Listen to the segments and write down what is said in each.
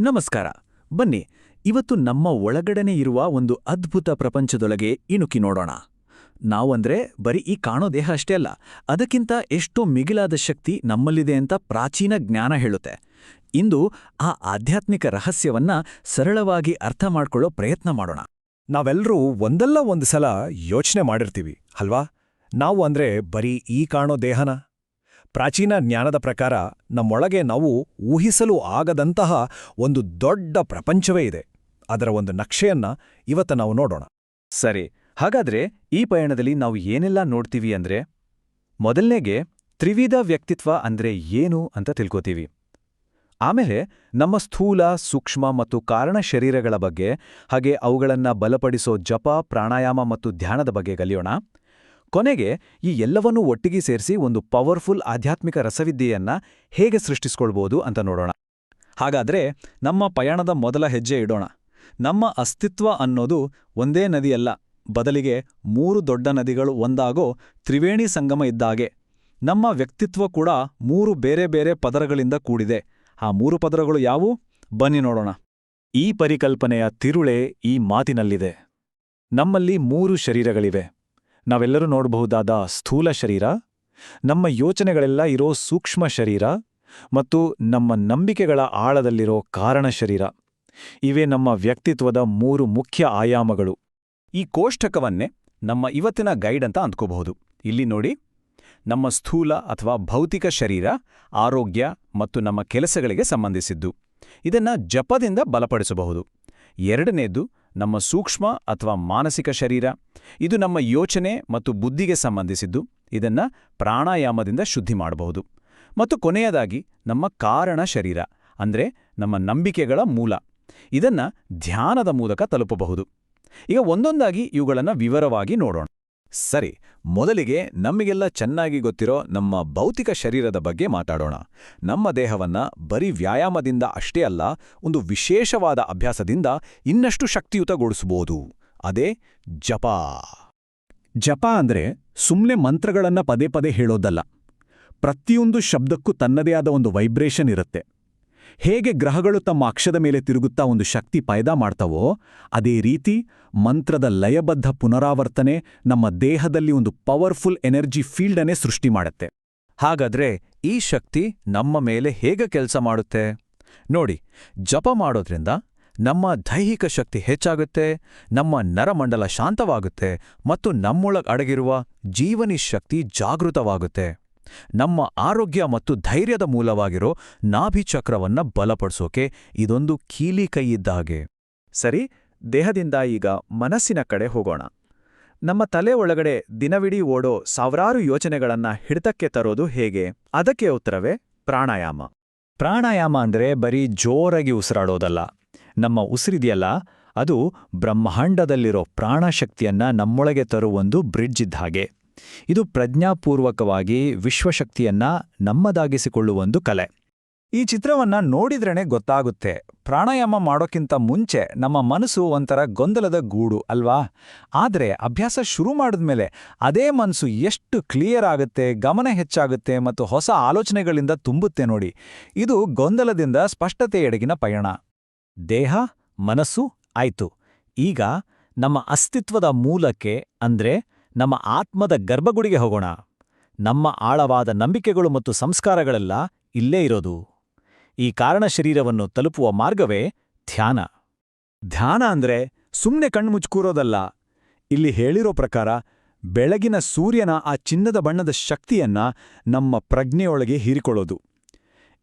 ನಮಸ್ಕಾರ. ಬನ್ನಿ, ಇವತ್ತು ನಮ್ಮ ಒಳಗಡನೆ ಇರುವ ಒಂದು ಅದ್ಭುತ ಪ್ರಪಂಚದೊಳಗೆ ಇಣುಕಿ ನೋಡೋಣ. ನಾವಂದ್ರೆ ಬರೀ ಈ ಕಾಣೋ ದೇಹ ಅಷ್ಟೇ ಅಲ್ಲ, ಅದಕ್ಕಿಂತ ಎಷ್ಟೋ ಮಿಗಿಲಾದ ಶಕ್ತಿ ನಮ್ಮಲ್ಲಿದೆ ಅಂತ ಪ್ರಾಚೀನ ಜ್ಞಾನ ಹೇಳುತ್ತೆ. ಇಂದು ಆ ಆಧ್ಯಾತ್ಮಿಕ ರಹಸ್ಯವನ್ನ ಸರಳವಾಗಿ ಅರ್ಥ ಮಾಡ್ಕೊಳ್ಳೋ ಪ್ರಯತ್ನ ಮಾಡೋಣ. ನಾವೆಲ್ಲರೂ ಒಂದಲ್ಲ ಒಂದು ಸಲ ಯೋಚನೆ ಮಾಡಿರ್ತೀವಿ, ಅಲ್ವಾ? ನಾವು ಅಂದ್ರೆ ಬರೀ ಈ ಕಾಣೋ ದೇಹನ? ಪ್ರಾಚೀನ ಜ್ಞಾನದ ಪ್ರಕಾರ ನಮ್ಮೊಳಗೆ ನಾವು ಊಹಿಸಲು ಆಗದಂತಹ ಒಂದು ದೊಡ್ಡ ಪ್ರಪಂಚವೇ ಇದೆ. ಅದರ ಒಂದು ನಕ್ಷೆಯನ್ನ ಇವತ್ತ ನಾವು ನೋಡೋಣ. ಸರಿ, ಹಾಗಾದ್ರೆ ಈ ಪಯಣದಲ್ಲಿ ನಾವು ಏನೆಲ್ಲ ನೋಡ್ತೀವಿ ಅಂದ್ರೆ ಮೊದಲನೇಗೆ ತ್ರಿವಿಧ ವ್ಯಕ್ತಿತ್ವ ಅಂದ್ರೆ ಏನು ಅಂತ ತಿಳ್ಕೋತೀವಿ. ಆಮೇಲೆ ನಮ್ಮ ಸ್ಥೂಲ, ಸೂಕ್ಷ್ಮ ಮತ್ತು ಕಾರಣ ಶರೀರಗಳ ಬಗ್ಗೆ ಹಾಗೆ ಅವುಗಳನ್ನ ಬಲಪಡಿಸೋ ಜಪ, ಪ್ರಾಣಾಯಾಮ ಮತ್ತು ಧ್ಯಾನದ ಬಗ್ಗೆ ಕಲಿಯೋಣ. ಕೊನೆಗೆ ಈ ಎಲ್ಲವನ್ನೂ ಒಟ್ಟಿಗೆ ಸೇರಿಸಿ ಒಂದು ಪವರ್ಫುಲ್ ಆಧ್ಯಾತ್ಮಿಕ ರಸವಿದ್ಯೆಯನ್ನ ಹೇಗೆ ಸೃಷ್ಟಿಸ್ಕೊಳ್ಬೋದು ಅಂತ ನೋಡೋಣ. ಹಾಗಾದ್ರೆ ನಮ್ಮ ಪಯಣದ ಮೊದಲ ಹೆಜ್ಜೆ ಇಡೋಣ. ನಮ್ಮ ಅಸ್ತಿತ್ವ ಅನ್ನೋದು ಒಂದೇ ನದಿಯಲ್ಲ, ಬದಲಿಗೆ ಮೂರು ದೊಡ್ಡ ನದಿಗಳು ಒಂದಾಗೋ ತ್ರಿವೇಣಿ ಸಂಗಮ ಇದ್ದಾಗೆ ನಮ್ಮ ವ್ಯಕ್ತಿತ್ವ ಕೂಡ ಮೂರು ಬೇರೆ ಬೇರೆ ಪದರಗಳಿಂದ ಕೂಡಿದೆ. ಆ ಮೂರು ಪದರಗಳು ಯಾವು ಬನ್ನಿ ನೋಡೋಣ. ಈ ಪರಿಕಲ್ಪನೆಯ ತಿರುಳೆ ಈ ಮಾತಿನಲ್ಲಿದೆ. ನಮ್ಮಲ್ಲಿ ಮೂರು ಶರೀರಗಳಿವೆ. ನಾವೆಲ್ಲರೂ ನೋಡಬಹುದಾದ ಸ್ಥೂಲ ಶರೀರ. ನಮ್ಮ ಯೋಚನೆಗಳೆಲ್ಲ ಇರೋ ಸೂಕ್ಷ್ಮ ಶರೀರ ಮತ್ತು ನಮ್ಮ ನಂಬಿಕೆಗಳ ಆಳದಲ್ಲಿರೋ ಕಾರಣ ಶರೀರ. ಇವೇ ನಮ್ಮ ವ್ಯಕ್ತಿತ್ವದ ಮೂರು ಮುಖ್ಯ ಆಯಾಮಗಳು. ಈ ಕೋಷ್ಟಕವನ್ನೇ ನಮ್ಮ ಇವತ್ತಿನ ಗೈಡ್ ಅಂತ ಅಂದ್ಕೋಬಹುದು. ಇಲ್ಲಿ ನೋಡಿ. ನಮ್ಮ ಸ್ಥೂಲ ಅಥವಾ ಭೌತಿಕ ಶರೀರ ಆರೋಗ್ಯ ಮತ್ತು ನಮ್ಮ ಕೆಲಸಗಳಿಗೆ ಸಂಬಂಧಿಸಿದ್ದು. ಇದನ್ನ ಜಪದಿಂದ ಬಲಪಡಿಸಬಹುದು. ಎರಡನೇದು ನಮ್ಮ ಸೂಕ್ಷ್ಮ ಅಥವಾ ಮಾನಸಿಕ ಶರೀರ, ಇದು ನಮ್ಮ ಯೋಚನೆ ಮತ್ತು ಬುದ್ಧಿಗೆ ಸಂಬಂಧಿಸಿದ್ದು, ಇದನ್ನ ಪ್ರಾಣಾಯಾಮದಿಂದ ಶುದ್ಧಿ ಮಾಡಬಹುದು. ಮತ್ತು ಕೊನೆಯದಾಗಿ, ನಮ್ಮ ಕಾರಣ ಶರೀರ, ಅಂದ್ರೆ ನಮ್ಮ ನಂಬಿಕೆಗಳ ಮೂಲ. ಇದನ್ನ ಧ್ಯಾನದ ಮೂಲಕ ತಲುಪಬಹುದು. ಈಗ ಒಂದೊಂದಾಗಿ ಇವುಗಳನ್ನು ವಿವರವಾಗಿ ನೋಡೋಣ. ಸರಿ, ಮೊದಲಿಗೆ ನಮಗೆಲ್ಲ ಚೆನ್ನಾಗಿ ಗೊತ್ತಿರೋ ನಮ್ಮ ಭೌತಿಕ ಶರೀರದ ಬಗ್ಗೆ ಮಾತಾಡೋಣ. ನಮ್ಮ ದೇಹವನ್ನ ಬರೀ ವ್ಯಾಯಾಮದಿಂದ ಅಷ್ಟೇ ಅಲ್ಲ, ಒಂದು ವಿಶೇಷವಾದ ಅಭ್ಯಾಸದಿಂದ ಇನ್ನಷ್ಟು ಶಕ್ತಿಯುತಗೊಳಿಸಬಹುದು ಅದೇ ಜಪ. ಜಪ ಅಂದ್ರೆ ಸುಮ್ನೆ ಮಂತ್ರಗಳನ್ನ ಪದೇ ಪದೇ ಹೇಳೋದಲ್ಲ. ಪ್ರತಿಯೊಂದು ಶಬ್ದಕ್ಕೂ ತನ್ನದೇ ಆದ ಒಂದು ವೈಬ್ರೇಷನ್ ಇರುತ್ತೆ. ಹೇಗೆ ಗ್ರಹಗಳು ತಮ್ಮ ಅಕ್ಷದ ಮೇಲೆ ತಿರುಗುತ್ತಾ ಒಂದು ಶಕ್ತಿ ಪೈದಾ ಮಾಡ್ತವೋ, ಅದೇ ರೀತಿ ಮಂತ್ರದ ಲಯಬದ್ಧ ಪುನರಾವರ್ತನೆ ನಮ್ಮ ದೇಹದಲ್ಲಿ ಒಂದು ಪವರ್ಫುಲ್ ಎನರ್ಜಿ ಫೀಲ್ಡನ್ನೇ ಸೃಷ್ಟಿ ಮಾಡುತ್ತೆ. ಹಾಗಾದ್ರೆ ಈ ಶಕ್ತಿ ನಮ್ಮ ಮೇಲೆ ಹೇಗೆ ಕೆಲಸ ಮಾಡುತ್ತೆ? ನೋಡಿ, ಜಪ ಮಾಡೋದ್ರಿಂದ ನಮ್ಮ ದೈಹಿಕ ಶಕ್ತಿ ಹೆಚ್ಚಾಗುತ್ತೆ, ನಮ್ಮ ನರಮಂಡಲ ಶಾಂತವಾಗುತ್ತೆ ಮತ್ತು ನಮ್ಮೊಳಗ್ ಅಡಗಿರುವ ಜೀವನಿ ಶಕ್ತಿ ಜಾಗೃತವಾಗುತ್ತೆ. ನಮ್ಮ ಆರೋಗ್ಯ ಮತ್ತು ಧೈರ್ಯದ ಮೂಲವಾಗಿರೋ ನಾಭಿಚಕ್ರವನ್ನ ಬಲಪಡಿಸೋಕೆ ಇದೊಂದು ಕೀಲಿ ಕೈಯಿದ್ದಾಗೆ ಸರಿ, ದೇಹದಿಂದ ಈಗ ಮನಸ್ಸಿನ ಕಡೆ ಹೋಗೋಣ. ನಮ್ಮ ತಲೆ ಒಳಗಡೆ ದಿನವಿಡೀ ಓಡೋ ಸಾವಿರಾರು ಯೋಚನೆಗಳನ್ನ ಹಿಡಿತಕ್ಕೆ ತರೋದು ಹೇಗೆ? ಅದಕ್ಕೆ ಉತ್ತರವೇ, ಪ್ರಾಣಾಯಾಮ. ಪ್ರಾಣಾಯಾಮ ಅಂದ್ರೆ ಬರೀ ಜೋರಾಗಿ ಉಸಿರಾಡೋದಲ್ಲ. ನಮ್ಮ ಉಸಿರಿದೆಯಲ್ಲ, ಅದು ಬ್ರಹ್ಮಾಂಡದಲ್ಲಿರೋ ಪ್ರಾಣಶಕ್ತಿಯನ್ನ ನಮ್ಮೊಳಗೆ ತರುವೊಂದು ಬ್ರಿಡ್ಜ್ ಇದ್ದ ಹಾಗೆ. ಇದು ಪ್ರಜ್ಞಾಪೂರ್ವಕವಾಗಿ ವಿಶ್ವಶಕ್ತಿಯನ್ನ ನಮ್ಮದಾಗಿಸಿಕೊಳ್ಳುವೊಂದು ಕಲೆ. ಈ ಚಿತ್ರವನ್ನ ನೋಡಿದ್ರೇ ಗೊತ್ತಾಗುತ್ತೆ. ಪ್ರಾಣಾಯಾಮ ಮಾಡೋಕ್ಕಿಂತ ಮುಂಚೆ ನಮ್ಮ ಮನಸ್ಸು ಒಂಥರ ಗೊಂದಲದ ಗೂಡು ಅಲ್ವಾ? ಆದರೆ ಅಭ್ಯಾಸ ಶುರು ಮಾಡಿದ್ಮೇಲೆ ಅದೇ ಮನಸ್ಸು ಎಷ್ಟು ಕ್ಲಿಯರ್ ಆಗುತ್ತೆ, ಗಮನ ಹೆಚ್ಚಾಗುತ್ತೆ ಮತ್ತು ಹೊಸ ಆಲೋಚನೆಗಳಿಂದ ತುಂಬುತ್ತೆ ನೋಡಿ. ಇದು ಗೊಂದಲದಿಂದ ಸ್ಪಷ್ಟತೆಯೆಡೆಗಿನ ಪಯಣ. ದೇಹ, ಮನಸ್ಸು, ಆಯ್ತು. ಈಗ ನಮ್ಮ ಅಸ್ತಿತ್ವದ ಮೂಲಕ್ಕೆ ಅಂದ್ರೆ ನಮ್ಮ ಆತ್ಮದ ಗರ್ಭಗುಡಿಗೆ ಹೋಗೋಣ. ನಮ್ಮ ಆಳವಾದ ನಂಬಿಕೆಗಳು ಮತ್ತು ಸಂಸ್ಕಾರಗಳೆಲ್ಲ ಇಲ್ಲೇ ಇರೋದು. ಈ ಕಾರಣ ಶರೀರವನ್ನು ತಲುಪುವ ಮಾರ್ಗವೇ ಧ್ಯಾನ. ಧ್ಯಾನ ಅಂದ್ರೆ ಸುಮ್ನೆ ಕಣ್ಮುಚ್ಕೂರೋದಲ್ಲ. ಇಲ್ಲಿ ಹೇಳಿರೋ ಪ್ರಕಾರ ಬೆಳಗಿನ ಸೂರ್ಯನ ಆ ಚಿನ್ನದ ಬಣ್ಣದ ಶಕ್ತಿಯನ್ನ ನಮ್ಮ ಪ್ರಜ್ಞೆಯೊಳಗೆ ಹೀರಿಕೊಳ್ಳೋದು.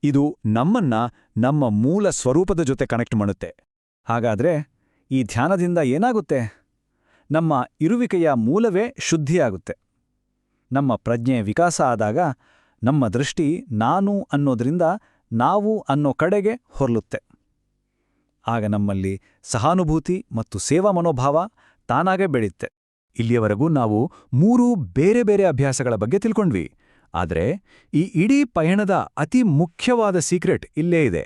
ಇದು ನಮ್ಮನ್ನ ನಮ್ಮ ಮೂಲ ಸ್ವರೂಪದ ಜೊತೆ ಕನೆಕ್ಟ್ ಮಾಡುತ್ತೆ. ಹಾಗಾದ್ರೆ ಈ ಧ್ಯಾನದಿಂದ ಏನಾಗುತ್ತೆ? ನಮ್ಮ ಇರುವಿಕೆಯ ಮೂಲವೇ ಶುದ್ಧಿಯಾಗುತ್ತೆ. ನಮ್ಮ ಪ್ರಜ್ಞೆ ವಿಕಾಸ ಆದಾಗ ನಮ್ಮ ದೃಷ್ಟಿ ನಾನು ಅನ್ನೋದ್ರಿಂದ ನಾವು ಅನ್ನೋ ಕಡೆಗೆ ಹೊರಲುತ್ತೆ. ಆಗ ನಮ್ಮಲ್ಲಿ ಸಹಾನುಭೂತಿ ಮತ್ತು ಸೇವಾ ಮನೋಭಾವ ತಾನಾಗೇ ಬೆಳೆಯುತ್ತೆ ಇಲ್ಲಿಯವರೆಗೂ ನಾವು ಮೂರು ಬೇರೆ ಬೇರೆ ಅಭ್ಯಾಸಗಳ ಬಗ್ಗೆ ತಿಳ್ಕೊಂಡ್ವಿ. ಆದರೆ ಈ ಇಡೀ ಪಯಣದ ಅತಿ ಮುಖ್ಯವಾದ ಸೀಕ್ರೆಟ್ ಇಲ್ಲೇ ಇದೆ.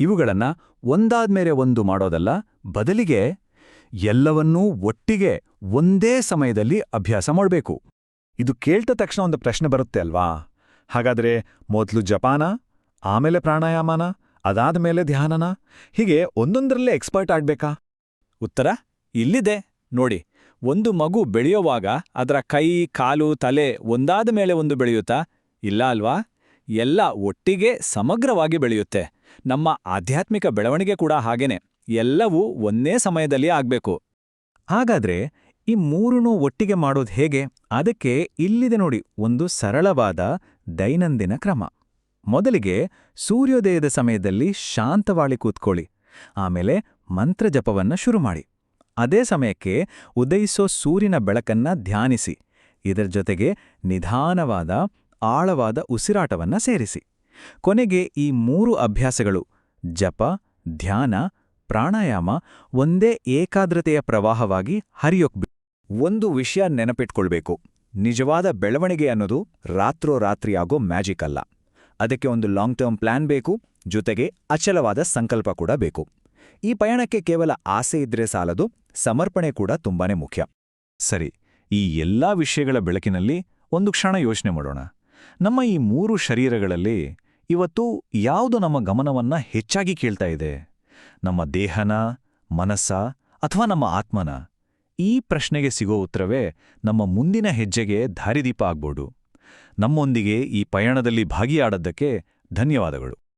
ಇವುಗಳನ್ನ ಒಂದಾದ್ಮೇಲೆ ಒಂದು ಮಾಡೋದಲ್ಲ, ಬದಲಿಗೆ ಎಲ್ಲವನ್ನೂ ಒಟ್ಟಿಗೆ ಒಂದೇ ಸಮಯದಲ್ಲಿ ಅಭ್ಯಾಸ ಮಾಡಬೇಕು. ಇದು ಕೇಳ್ತ ತಕ್ಷಣ ಒಂದು ಪ್ರಶ್ನೆ ಬರುತ್ತೆ ಅಲ್ವಾ? ಹಾಗಾದ್ರೆ ಮೊದಲು ಜಪಾನ, ಆಮೇಲೆ ಪ್ರಾಣಾಯಾಮನ, ಅದಾದ ಮೇಲೆ ಧ್ಯಾನನ, ಹೀಗೆ ಒಂದೊಂದರಲ್ಲೇ ಎಕ್ಸ್ಪರ್ಟ್ ಆಡ್ಬೇಕಾ ಉತ್ತರ, ಇಲ್ಲಿದೆ. ನೋಡಿ, ಒಂದು ಮಗು ಬೆಳೆಯುವಾಗ ಅದರ ಕೈ, ಕಾಲು, ತಲೆ ಒಂದಾದ ಮೇಲೆ ಒಂದು ಬೆಳೆಯುತ್ತಾ? ಇಲ್ಲ ಅಲ್ವಾ? ಎಲ್ಲ ಒಟ್ಟಿಗೆ ಸಮಗ್ರವಾಗಿ ಬೆಳೆಯುತ್ತೆ. ನಮ್ಮ ಆಧ್ಯಾತ್ಮಿಕ ಬೆಳವಣಿಗೆ ಕೂಡ ಹಾಗೇನೆ. ಎಲ್ಲವೂ ಒಂದೇ ಸಮಯದಲ್ಲಿ ಆಗ್ಬೇಕು. ಹಾಗಾದ್ರೆ ಈ ಮೂರನ್ನೂ ಒಟ್ಟಿಗೆ ಮಾಡೋದು ಹೇಗೆ? ಅದಕ್ಕೆ ಇಲ್ಲಿದೆ ನೋಡಿ, ಒಂದು ಸರಳವಾದ ದೈನಂದಿನ ಕ್ರಮ. ಮೊದಲಿಗೆ ಸೂರ್ಯೋದಯದ ಸಮಯದಲ್ಲಿ ಶಾಂತವಾಗಿ ಕೂತ್ಕೊಳ್ಳಿ. ಆಮೇಲೆ ಮಂತ್ರಜಪವನ್ನ ಶುರು ಮಾಡಿ. ಅದೇ ಸಮಯಕ್ಕೆ ಉದಯಿಸೋ ಸೂರ್ಯನ ಬೆಳಕನ್ನ ಧ್ಯಾನಿಸಿ. ಇದರ ಜೊತೆಗೆ ನಿಧಾನವಾದ, ಆಳವಾದ ಉಸಿರಾಟವನ್ನ ಸೇರಿಸಿ. ಕೊನೆಗೆ ಈ ಮೂರು ಅಭ್ಯಾಸಗಳು, ಜಪ, ಧ್ಯಾನ ಪ್ರಾಣಾಯಾಮ ಒಂದೇ ಏಕಾಗ್ರತೆಯ ಪ್ರವಾಹವಾಗಿ ಹರಿಯೋಕ್ ಒಂದು ವಿಷಯ ನೆನಪಿಟ್ಕೊಳ್ಬೇಕು. ನಿಜವಾದ ಬೆಳವಣಿಗೆ ಅನ್ನೋದು ರಾತ್ರೋರಾತ್ರಿ ಆಗೋ ಮ್ಯಾಜಿಕ್ ಅಲ್ಲ. ಅದಕ್ಕೆ ಒಂದು ಲಾಂಗ್ ಟರ್ಮ್ ಪ್ಲಾನ್ ಬೇಕು, ಜೊತೆಗೆ ಅಚಲವಾದ ಸಂಕಲ್ಪ ಕೂಡ ಬೇಕು. ಈ ಪಯಣಕ್ಕೆ ಕೇವಲ ಆಸೆ ಇದ್ರೆ ಸಾಲದು, ಸಮರ್ಪಣೆ ಕೂಡ ತುಂಬಾನೇ ಮುಖ್ಯ. ಸರಿ, ಈ ಎಲ್ಲಾ ವಿಷಯಗಳ ಬೆಳಕಿನಲ್ಲಿ ಒಂದು ಕ್ಷಣ ಯೋಚನೆ ಮಾಡೋಣ. ನಮ್ಮ ಈ ಮೂರು ಶರೀರಗಳಲ್ಲಿ ಇವತ್ತು ಯಾವುದು ನಮ್ಮ ಗಮನವನ್ನ ಹೆಚ್ಚಾಗಿ ಕೇಳ್ತಾ ಇದೆ? ನಮ್ಮ ದೇಹನ, ಮನಸ್ಸ ಅಥವಾ ನಮ್ಮ ಆತ್ಮನ ಈ ಪ್ರಶ್ನೆಗೆ ಸಿಗೋ ಉತ್ತರವೇ ನಮ್ಮ ಮುಂದಿನ ಹೆಜ್ಜೆಗೆ ದಾರಿದೀಪ ಆಗ್ಬೋದು. ನಮ್ಮೊಂದಿಗೆ ಈ ಪಯಣದಲ್ಲಿ ಭಾಗಿಯಾಡದ್ದಕ್ಕೆ ಧನ್ಯವಾದಗಳು.